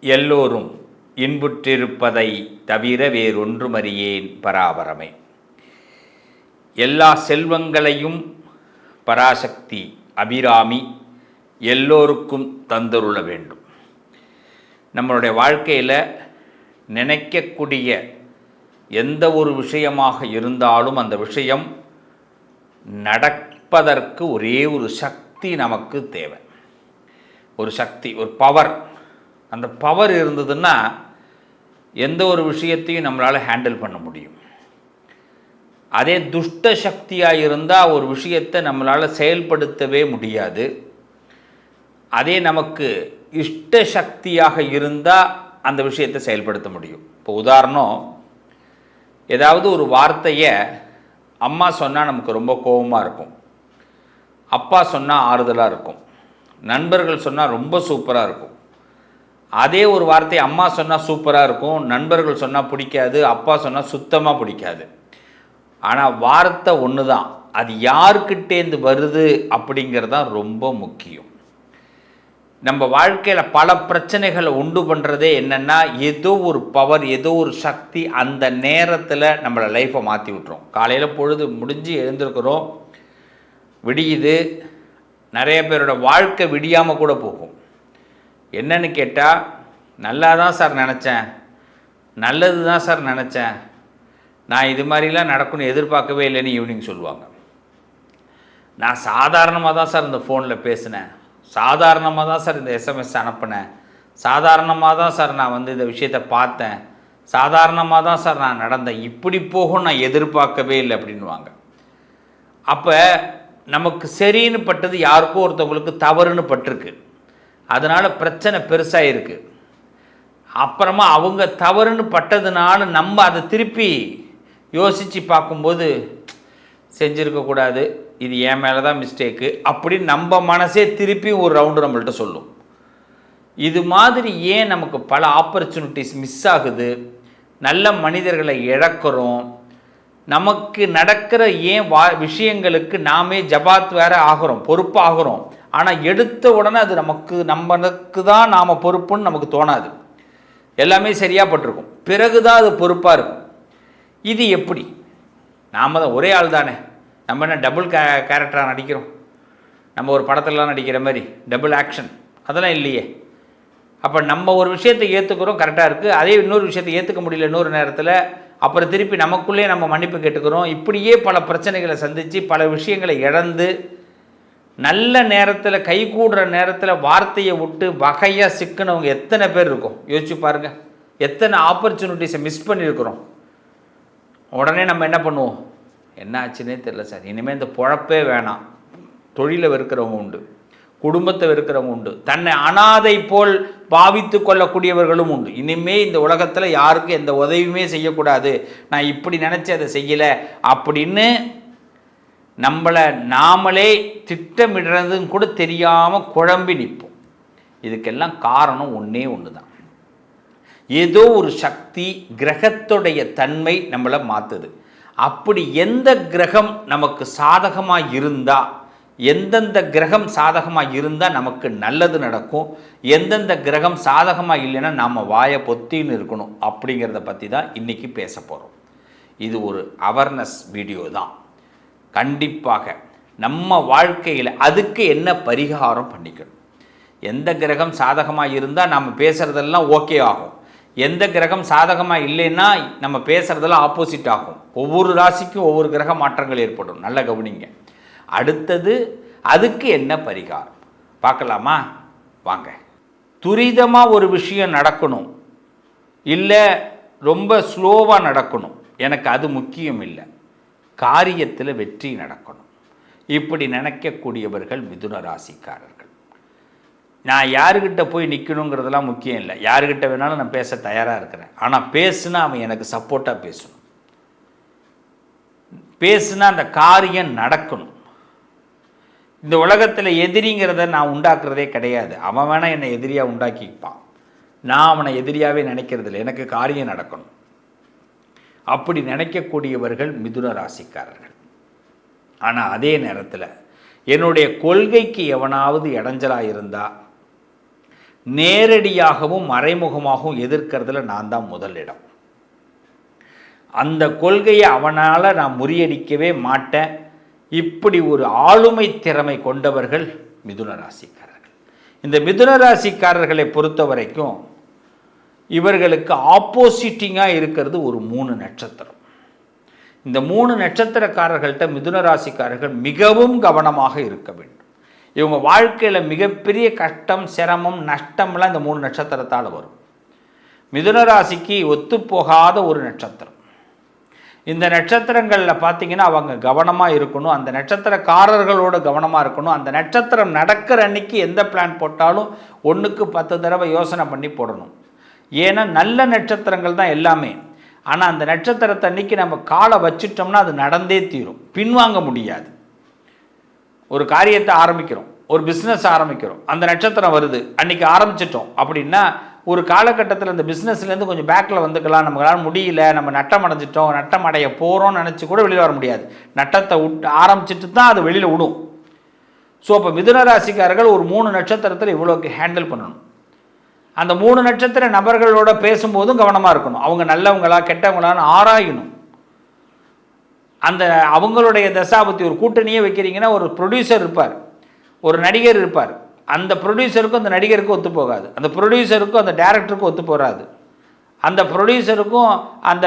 எல்லோரும் இன்புற்றிருப்பதை தவிர வேறொன்றுமறியேன் பராபரமே. எல்லா செல்வங்களையும் பராசக்தி அபிராமி எல்லோருக்கும் தந்தருள வேண்டும். நம்மளுடைய வாழ்க்கையில் நினைக்கக்கூடிய எந்த ஒரு விஷயமாக இருந்தாலும் அந்த விஷயம் நடப்பதற்கு ஒரே ஒரு சக்தி நமக்கு தேவை. ஒரு சக்தி ஒரு பவர் அந்த பவர் இருந்ததுன்னா எந்த ஒரு விஷயத்தையும் நம்மளால் ஹேண்டில் பண்ண முடியும். அதே துஷ்ட சக்தியாக இருந்தால் ஒரு விஷயத்தை நம்மளால் செயல்படுத்தவே முடியாது. அதே நமக்கு இஷ்ட சக்தியாக இருந்தால் அந்த விஷயத்தை செயல்படுத்த முடியும். இப்போ உதாரணம் ஏதாவது ஒரு வார்த்தையை அம்மா சொன்னால் நமக்கு ரொம்ப கோபமாக இருக்கும். அப்பா சொன்னால் ஆறுதலாக இருக்கும். நண்பர்கள் சொன்னால் ரொம்ப சூப்பராக இருக்கும். அதே ஒரு வார்த்தை அம்மா சொன்னால் சூப்பராக இருக்கும் நண்பர்கள் சொன்னால் பிடிக்காது அப்பா சொன்னால் சுத்தமாக பிடிக்காது. ஆனால் வார்த்தை ஒன்று தான் அது யாருக்கிட்டேருந்து வருது அப்படிங்கிறது தான் ரொம்ப முக்கியம். நம்ம வாழ்க்கையில் பல பிரச்சனைகளை உண்டு பண்ணுறதே என்னென்னா ஏதோ ஒரு பவர் ஏதோ ஒரு சக்தி அந்த நேரத்தில் நம்மளை லைஃப்பை மாற்றி விட்டுரும். காலையில் பொழுது முடிஞ்சு எழுந்திருக்கிறோம் விடியுது நிறைய பேரோட வாழ்க்கை விடியாமல் கூட போகும். என்னன்னு கேட்டால் நல்லா தான் சார் நினச்சேன். நல்லது தான் சார் நினச்சேன். நான் இது மாதிரிலாம் நடக்கும்னு எதிர்பார்க்கவே இல்லைன்னு ஈவினிங் சொல்லுவாங்க. நான் சாதாரணமாக தான் சார் இந்த ஃபோனில் பேசினேன். சாதாரணமாக தான் சார் இந்த எஸ்எம்எஸ் அனுப்பினேன். சாதாரணமாக தான் சார் நான் வந்து இந்த விஷயத்தை பார்த்தேன். சாதாரணமாக தான் சார் நான் நடந்தேன். இப்படி போகும் நான் எதிர்பார்க்கவே இல்லை அப்படின்வாங்க அப்போ நமக்கு சரின்னு பட்டது யாருக்கோ ஒருத்தவங்களுக்கு தவறுன்னு பட்டிருக்கு. அதனால் பிரச்சனை பெருசாக இருக்குது அப்புறமா அவங்க தவறுன்னு பட்டதுனால நம்ம அதை திருப்பி யோசித்து பார்க்கும்போது செஞ்சுருக்கக்கூடாது இது என் மேலே தான் மிஸ்டேக்கு அப்படின்னு நம்ம மனசே திருப்பி ஒரு ரவுண்டு நம்மள்கிட்ட சொல்லும். இது மாதிரி ஏன் நமக்கு பல ஆப்பர்ச்சுனிட்டிஸ் மிஸ் ஆகுது? நல்ல மனிதர்களை இழக்கிறோம். நமக்கு நடக்கிற ஏன் வா விஷயங்களுக்கு நாமே ஜபாத் வேற ஆகிறோம் பொறுப்பாகிறோம். ஆனால் எடுத்த உடனே அது நமக்கு நம்மளுக்கு தான் நாம் பொறுப்புன்னு நமக்கு தோணாது. எல்லாமே சரியாக பட்டிருக்கும். பிறகு தான் அது பொறுப்பாக இருக்கும். இது எப்படி? நாம் தான் ஒரே ஆள் தானே. நம்ம என்ன டபுள் கே கேரக்டராக நடிக்கிறோம்? நம்ம ஒரு படத்துலலாம் நடிக்கிற மாதிரி டபுள் ஆக்ஷன் அதெல்லாம் இல்லையே. அப்போ நம்ம ஒரு விஷயத்தை ஏற்றுக்கிறோம் கரெக்டாக இருக்குது அதே இன்னொரு விஷயத்தை ஏற்றுக்க முடியல இன்னொரு நேரத்தில் அப்புறம் திருப்பி நமக்குள்ளே நம்ம மன்னிப்பு கேட்டுக்கிறோம். இப்படியே பல பிரச்சனைகளை சந்தித்து பல விஷயங்களை இழந்து நல்ல நேரத்தில் கை கூடுற நேரத்தில் வார்த்தையை விட்டு வகையாக சிக்கினவங்க எத்தனை பேர் இருக்கும்? யோசிச்சு பாருங்கள் எத்தனை ஆப்பர்ச்சுனிட்டிஸை மிஸ் பண்ணியிருக்கிறோம். உடனே நம்ம என்ன பண்ணுவோம்? என்ன ஆச்சுன்னே தெரில சார். இனிமேல் இந்த பொழப்பே வேணாம். தொழிலை வெறுக்கிறவங்க உண்டு. குடும்பத்தை வெறுக்கிறவங்க உண்டு. தன்னை அனாதை போல் பாவித்து கொள்ளக்கூடியவர்களும் உண்டு. இனிமே இந்த உலகத்தில் யாருக்கும் எந்த உதவியுமே செய்யக்கூடாது. நான் இப்படி நினச்சி அதை செய்யலை. அப்படின்னு நம்மளை நாமளே திட்டமிடுறதுன்னு கூட தெரியாமல் குழம்பி நிற்போம். இதுக்கெல்லாம் காரணம் ஒன்றே ஒன்று தான் ஏதோ ஒரு சக்தி கிரகத்துடைய தன்மை நம்மளை மாற்றுது அப்படி எந்த கிரகம் நமக்கு சாதகமாக இருந்தால் எந்தெந்த கிரகம் சாதகமாக இருந்தால் நமக்கு நல்லது நடக்கும் எந்தெந்த கிரகம் சாதகமாக இல்லைன்னா நாம் வாயை பொத்தின்னு இருக்கணும் அப்படிங்கிறத பற்றி தான் இன்றைக்கி பேச போகிறோம் இது ஒரு அவேர்னஸ் வீடியோ தான். கண்டிப்பாக நம்ம வாழ்க்கையில் அதுக்கு என்ன பரிகாரம் பண்ணிக்கணும்? எந்த கிரகம் சாதகமாக இருந்தால் நம்ம பேசுகிறதெல்லாம் ஓகே ஆகும். எந்த கிரகம் சாதகமாக இல்லைன்னா நம்ம பேசுகிறதெல்லாம் ஆப்போசிட் ஆகும். ஒவ்வொரு ராசிக்கும் ஒவ்வொரு கிரக மாற்றங்கள் ஏற்படும். நல்ல கவனிங்க. அடுத்தது அதுக்கு என்ன பரிகாரம்? பார்க்கலாமா? வாங்க. துரிதமாக ஒரு விஷயம் நடக்கணும். இல்லை ரொம்ப ஸ்லோவாக நடக்கணும். எனக்கு அது முக்கியம் இல்லை. காரியத்தில் வெற்றி நடக்கணும். இப்படி நினைக்கக்கூடியவர்கள் மிதுன ராசிக்காரர்கள். நான் யாருக்கிட்ட போய் நிற்கணுங்கிறதெல்லாம் முக்கியம் இல்லை. யாருக்கிட்ட வேணாலும் நான் பேச தயாராக இருக்கிறேன். ஆனால் பேசுனா அவன் எனக்கு சப்போர்ட்டாக பேசணும். பேசுனா அந்த காரியம் நடக்கணும். இந்த உலகத்தில் எதிரிங்கிறத நான் உண்டாக்குறதே கிடையாது. அவன் வேணால் என்னை எதிரியாக உண்டாக்கிப்பான். நான் அவனை எதிரியாகவே நினைக்கிறதில்ல. எனக்கு காரியம் நடக்கணும். அப்படி நினைக்கக்கூடியவர்கள் மிதுன ராசிக்காரர்கள். ஆனால் அதே நேரத்தில் என்னுடைய கொள்கைக்கு எவனாவது இடைஞ்சலாக இருந்தால் நேரடியாகவும் மறைமுகமாகவும் எதிர்க்கிறதுல நான் தான் முதலிடம் அந்த கொள்கையை அவனால் நான் முறியடிக்கவே மாட்டேன். இப்படி ஒரு ஆளுமை திறமை கொண்டவர்கள் மிதுன ராசிக்காரர்கள். இந்த மிதுன ராசிக்காரர்களை பொறுத்த வரைக்கும் இவர்களுக்கு ஆப்போசிட்டிங்காக இருக்கிறது ஒரு மூணு நட்சத்திரம். இந்த மூணு நட்சத்திரக்காரர்கள்ட்ட மிதுன ராசிக்காரர்கள் மிகவும் கவனமாக இருக்க வேண்டும். இவங்க வாழ்க்கையில் மிகப்பெரிய கஷ்டம் சிரமம் நஷ்டம்லாம் இந்த மூணு நட்சத்திரத்தால் வரும். மிதுன ராசிக்கு ஒத்துப்போகாத ஒரு நட்சத்திரம். இந்த நட்சத்திரங்களில் பார்த்தீங்கன்னா அவங்க கவனமாக இருக்கணும். அந்த நட்சத்திரக்காரர்களோட கவனமாக இருக்கணும். அந்த நட்சத்திரம் நடக்கிற அன்னைக்கு எந்த பிளான் போட்டாலும் ஒன்றுக்கு பத்து தடவை யோசனை பண்ணி போடணும். ஏன்னா நல்ல நட்சத்திரங்கள் தான் எல்லாமே. ஆனால் அந்த நட்சத்திரத்தை அன்னைக்கு நம்ம காலை வச்சிட்டோம்னா அது நடந்தே தீரும். பின்வாங்க முடியாது. ஒரு காரியத்தை ஆரம்பிக்கிறோம். ஒரு பிஸ்னஸ் ஆரம்பிக்கிறோம். அந்த நட்சத்திரம் வருது. அன்னைக்கு ஆரம்பிச்சிட்டோம். அப்படின்னா ஒரு காலகட்டத்தில் இந்த பிஸ்னஸ்லேருந்து கொஞ்சம் பேக்கில் வந்துக்கலாம். நம்மளால முடியல. நம்ம நட்டம் அடைஞ்சிட்டோம். நட்டம் அடைய போகிறோம்னு நினச்சி கூட வெளியில் வர முடியாது. நட்டத்தை விட்டு ஆரம்பிச்சிட்டு தான் அது வெளியில் விடும் ஸோ அப்போ மிதுன ராசிக்காரர்கள் ஒரு மூணு நட்சத்திரத்தில் இவ்வளோக்கு ஹேண்டில் பண்ணணும். அந்த மூணு நட்சத்திர நபர்களோட பேசும்போதும் கவனமாக இருக்கணும். அவங்க நல்லவங்களா கெட்டவங்களான்னு ஆராயணும். அந்த அவங்களுடைய தசாபத்தி ஒரு கூட்டணியே வைக்கிறீங்கன்னா ஒரு ப்ரொடியூசர் இருப்பார். ஒரு நடிகர் இருப்பார். அந்த ப்ரொடியூசருக்கும் அந்த நடிகருக்கும் ஒத்து போகாது. அந்த ப்ரொடியூசருக்கும் அந்த டேரக்டருக்கும் ஒத்து போகாது அந்த ப்ரொடியூசருக்கும் அந்த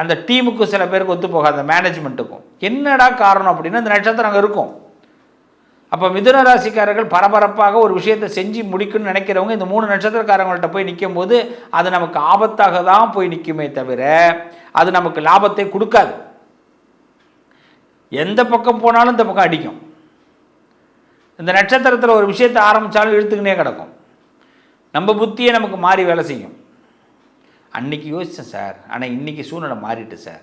அந்த டீமுக்கும் சில பேருக்கு ஒத்து போகாது அந்த மேனேஜ்மெண்ட்டுக்கும் என்னடா காரணம் அப்படின்னா அந்த நட்சத்திரம் அங்கே இருக்கும். அப்போ மிதுன ராசிக்காரர்கள் பரபரப்பாக ஒரு விஷயத்தை செஞ்சு முடிக்கணும்னு நினைக்கிறவங்க இந்த மூணு நட்சத்திரக்காரங்கள்ட்ட போய் நிற்கும் போது அது நமக்கு ஆபத்தாக தான் போய் நிற்குமே தவிர அது நமக்கு லாபத்தை கொடுக்காது. எந்த பக்கம் போனாலும் இந்த பக்கம் அடிக்கும். இந்த நட்சத்திரத்தில் ஒரு விஷயத்தை ஆரம்பித்தாலும் இழுத்துக்கினே கிடக்கும். நம்ம புத்தியே நமக்கு மாறி வேலை செய்யும். அன்னைக்கு யோசித்தேன் சார். ஆனால் இன்றைக்கி சூழ்நிலை மாறிட்டு சார்.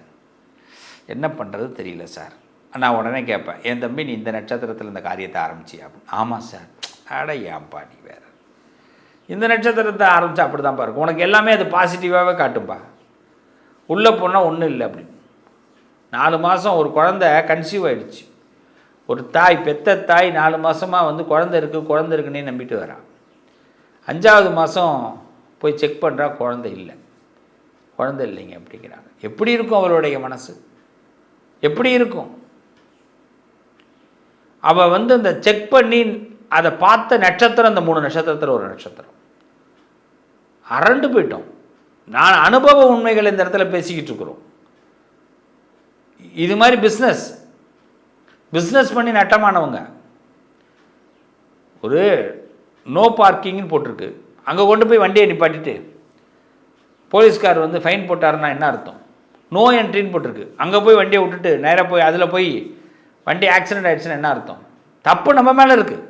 என்ன பண்ணுறது தெரியல சார். நான் உடனே கேட்பேன் என் தம்பி நீ இந்த நட்சத்திரத்தில் இந்த காரியத்தை ஆரம்பிச்சியா? அப்படின்னு ஆமாம் சார். அட ஏன்பா நீ வேறு? இந்த நட்சத்திரத்தை ஆரம்பித்தா அப்படி தான் இருக்கும். உனக்கு எல்லாமே அது பாசிட்டிவாகவே காட்டும்பா. உள்ளே போனால் ஒன்றும் இல்லை அப்படின்னு நாலு மாதம் ஒரு குழந்த கன்சீவ் ஆகிடுச்சு ஒரு தாய் பெத்த தாய் நாலு மாதமாக வந்து குழந்த இருக்குது குழந்த இருக்குன்னே நம்பிட்டு வரான் அஞ்சாவது மாதம் போய் செக் பண்ணுறா குழந்தை இல்லை. குழந்தை இல்லைங்க அப்படிங்கிறாங்க. எப்படி இருக்கும் அவளுடைய மனசு? எப்படி இருக்கும்? அவள் வந்து அந்த செக் பண்ணி அதை பார்த்த நட்சத்திரம் அந்த மூணு நட்சத்திரத்தில் ஒரு நட்சத்திரம். அரண்டு போயிட்டோம். நான் அனுபவ உண்மைகள் இந்த இடத்துல பேசிக்கிட்டு இருக்கிறோம். இது மாதிரி பிஸ்னஸ் பிஸ்னஸ் பண்ணி நட்டமானவங்க. ஒரு நோ பார்க்கிங்னு போட்டிருக்கு. அங்கே கொண்டு போய் வண்டியை நிப்பாட்டிட்டு போலீஸ்கார் வந்து ஃபைன் போட்டாருன்னா என்ன அர்த்தம்? நோ என்ட்ரின்னு போட்டிருக்கு. அங்கே போய் வண்டியை விட்டுட்டு நேராக போய் அதில் போய் வண்டி ஆக்சிடென்ட் ஆயிடுச்சுன்னா என்ன அர்த்தம்? தப்பு நம்ம மேலே இருக்குது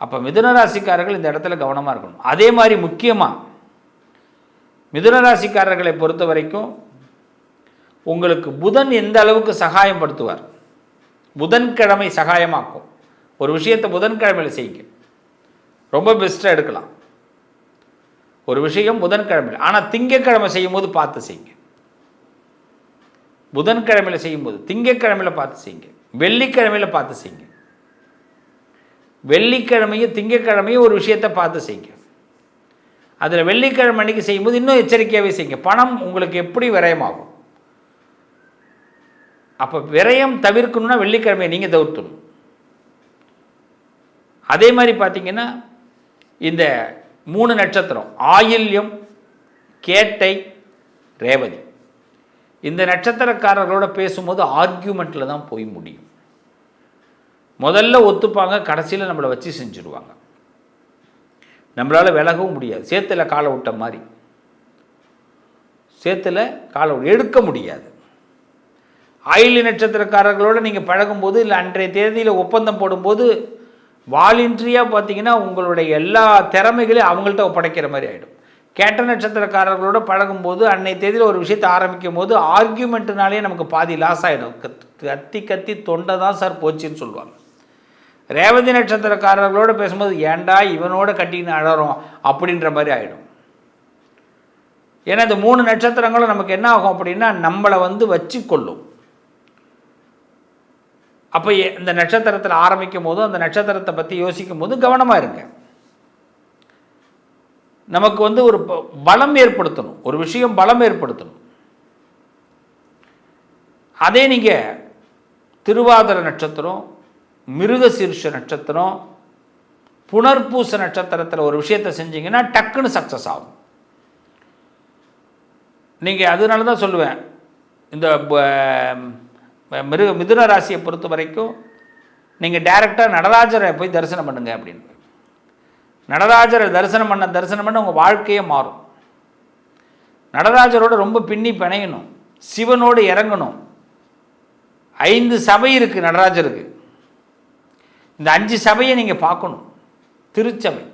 அப்போ மிதுன ராசிக்காரர்கள் இந்த இடத்துல கவனமாக இருக்கணும். அதே மாதிரி முக்கியமாக மிதுன ராசிக்காரர்களை பொறுத்த வரைக்கும் உங்களுக்கு புதன் எந்த அளவுக்கு சகாயம் படுத்துவார் புதன்கிழமை சகாயமாக்கும். ஒரு விஷயத்தை புதன்கிழமையில் செய்யுங்க. ரொம்ப பெஸ்ட்டாக எடுக்கலாம். ஒரு விஷயம் புதன்கிழமையில். ஆனால் திங்கக்கிழமை செய்யும்போது பார்த்து செய்யுங்க. புதன்கிழமையில் செய்யும்போது திங்கக்கிழமையில் பார்த்து செய்யுங்க. வெள்ளிக்கிழமையில் பார்த்து செய்யுங்க. வெள்ளிக்கிழமையும் திங்கக்கிழமையும் ஒரு விஷயத்தை பார்த்து செய்யுங்க. அதில் வெள்ளிக்கிழமை அன்னைக்கு செய்யும்போது இன்னும் எச்சரிக்கையாகவே செய்யுங்க. பணம் உங்களுக்கு எப்படி விரயமாகும்? அப்போ விரயம் தவிர்க்கணும்னா வெள்ளிக்கிழமையை நீங்கள் தவிர்த்தணும். அதே மாதிரி பார்த்தீங்கன்னா இந்த மூணு நட்சத்திரம் ஆயில்யம் கேட்டை ரேவதி. இந்த நட்சத்திரக்காரர்களோட பேசும்போது ஆர்கியூமெண்ட்டில் தான் போய் முடியும். முதல்ல ஒத்துப்பாங்க கடைசியில் நம்மளை வச்சு செஞ்சுருவாங்க. நம்மளால் விலகவும் முடியாது. சேத்துல காலை விட்ட மாதிரி. சேத்துல காலை எடுக்க முடியாது. ஆயிலி நட்சத்திரக்காரர்களோட நீங்கள் பழகும்போது இல்லை அன்றைய தேதியில் ஒப்பந்தம் போடும்போது வாலின்ட்ரியாக பார்த்தீங்கன்னா உங்களுடைய எல்லா திறமைகளையும் அவங்கள்ட்ட ஒப்படைக்கிற மாதிரி ஆகிடும் கேட்ட நட்சத்திரக்காரர்களோட பழகும்போது அன்னை தேதியில் ஒரு விஷயத்தை ஆரம்பிக்கும் போது ஆர்கியூமெண்ட்டுனாலே நமக்கு பாதி லாஸ் ஆகிடும் கத்தி கத்தி தொண்டை தான் சார் போச்சுன்னு சொல்லுவாங்க. ரேவதி நட்சத்திரக்காரர்களோட பேசும்போது ஏன்டா இவனோட கட்டின்னு அழறோம்? அப்படின்ற மாதிரி ஆகிடும் ஏன்னா இந்த மூணு நட்சத்திரங்களும் நமக்கு என்ன ஆகும் அப்படின்னா நம்மளை வந்து வச்சு கொள்ளும் அப்போ இந்த நட்சத்திரத்தில் ஆரம்பிக்கும் போதும் அந்த நட்சத்திரத்தை பற்றி யோசிக்கும் போது கவனமாக இருங்க. நமக்கு வந்து ஒரு ப- பலம் ஏற்படுத்தணும். ஒரு விஷயம் பலம் ஏற்படுத்தணும். அதே நீங்கள் திருவாதிர நட்சத்திரம் மிருகசீர்ஷ நட்சத்திரம் புனர்பூச நட்சத்திரத்தில் ஒரு விஷயத்தை செஞ்சீங்கன்னா டக்குன்னு சக்ஸஸ் ஆகும். நீங்கள் அதனால தான் சொல்லுவேன். இந்த மிருக மிதுன ராசியை பொறுத்த வரைக்கும் நீங்கள் டைரெக்டாக நடராஜரை போய் தரிசனம் பண்ணுங்க அப்படின்னு. நடராஜரை தரிசனம் பண்ண தரிசனம் பண்ண உங்கள் வாழ்க்கையே மாறும். நடராஜரோட ரொம்ப பின்னி பிணையணும். சிவனோடு இறங்கணும். ஐந்து சபை இருக்குது நடராஜருக்கு. இந்த அஞ்சு சபையை நீங்கள் பார்க்கணும். திருச்சபை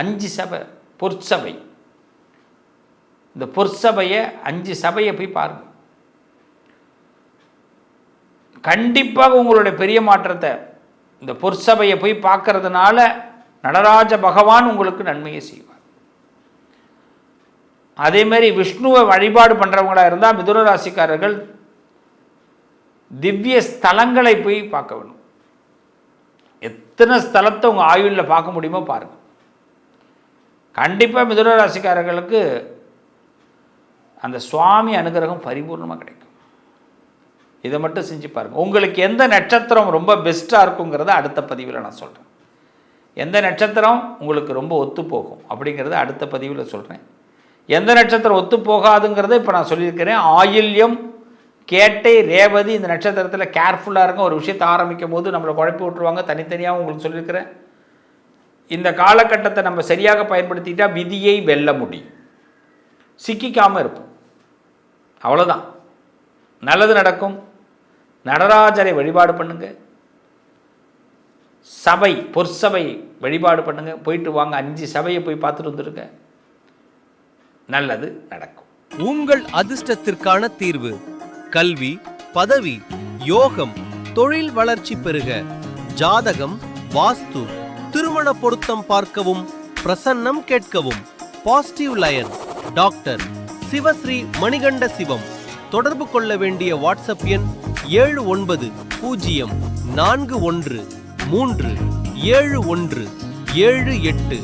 அஞ்சு சபை பொற்சபை. இந்த பொற்சபையை அஞ்சு சபையை போய் பாருங்கள் கண்டிப்பாக உங்களுடைய பெரிய மாற்றத்தை இந்த பொற்சபையை போய் பார்க்கறதுனால நடராஜ பகவான் உங்களுக்கு நன்மையை செய்வார். அதேமாரி விஷ்ணுவை வழிபாடு பண்ணுறவங்களாக இருந்தால் மிதுன ராசிக்காரர்கள் திவ்ய ஸ்தலங்களை போய் பார்க்க வேணும் எத்தனை ஸ்தலத்தை உங்கள் ஆயுளில் பார்க்க முடியுமோ பாருங்கள் கண்டிப்பாக மிதுன ராசிக்காரர்களுக்கு அந்த சுவாமி அனுகிரகம் பரிபூர்ணமாக கிடைக்கும். இதை மட்டும் செஞ்சு பாருங்கள் உங்களுக்கு எந்த நட்சத்திரம் ரொம்ப பெஸ்ட்டாக இருக்குங்கிறத அடுத்த பதிவில் நான் சொல்கிறேன் எந்த நட்சத்திரம் உங்களுக்கு ரொம்ப ஒத்து போகும்? அப்படிங்கிறத அடுத்த பதிவில் சொல்கிறேன் எந்த நட்சத்திரம் ஒத்து போகாதுங்கிறத இப்போ நான் சொல்லியிருக்கிறேன். ஆயில்யம் கேட்டை ரேவதி இந்த நட்சத்திரத்தில் கேர்ஃபுல்லாக இருங்க. ஒரு விஷயத்தை ஆரம்பிக்கும் போது நம்மளை குழப்பி விட்ருவாங்க தனித்தனியாக உங்களுக்கு சொல்லியிருக்கிறேன். இந்த காலகட்டத்தை நம்ம சரியாக பயன்படுத்திட்டால் விதியை வெல்ல முடியும். சிக்கிக்காமல் இருப்போம். அவ்வளோதான் நல்லது நடக்கும். நடராஜரை வழிபாடு பண்ணுங்கள் சபை பொற்சபை வழிபாடு பண்ணுங்க. போயிட்டு வாங்க. அஞ்சு சபையை போய் பார்த்துட்டு வந்துருங்க. நல்லது நடக்கும். உங்கள் அதிர்ஷ்டத்திற்கான தீர்வு கல்வி பதவி யோகம் தொழில் வளர்ச்சி பெருக ஜாதகம் வாஸ்து திருமண பொருத்தம் பார்க்கவும் பிரசன்னம் கேட்கவும். Positive line doctor Sivasri Manikanda Sivam. தொடர்பு கொள்ள வேண்டிய வாட்ஸ்அப் எண் ஏழு ஒன்பது பூஜ்ஜியம் நான்கு ஒன்று. மூன்று ஏழு ஒன்று ஏழு எட்டு.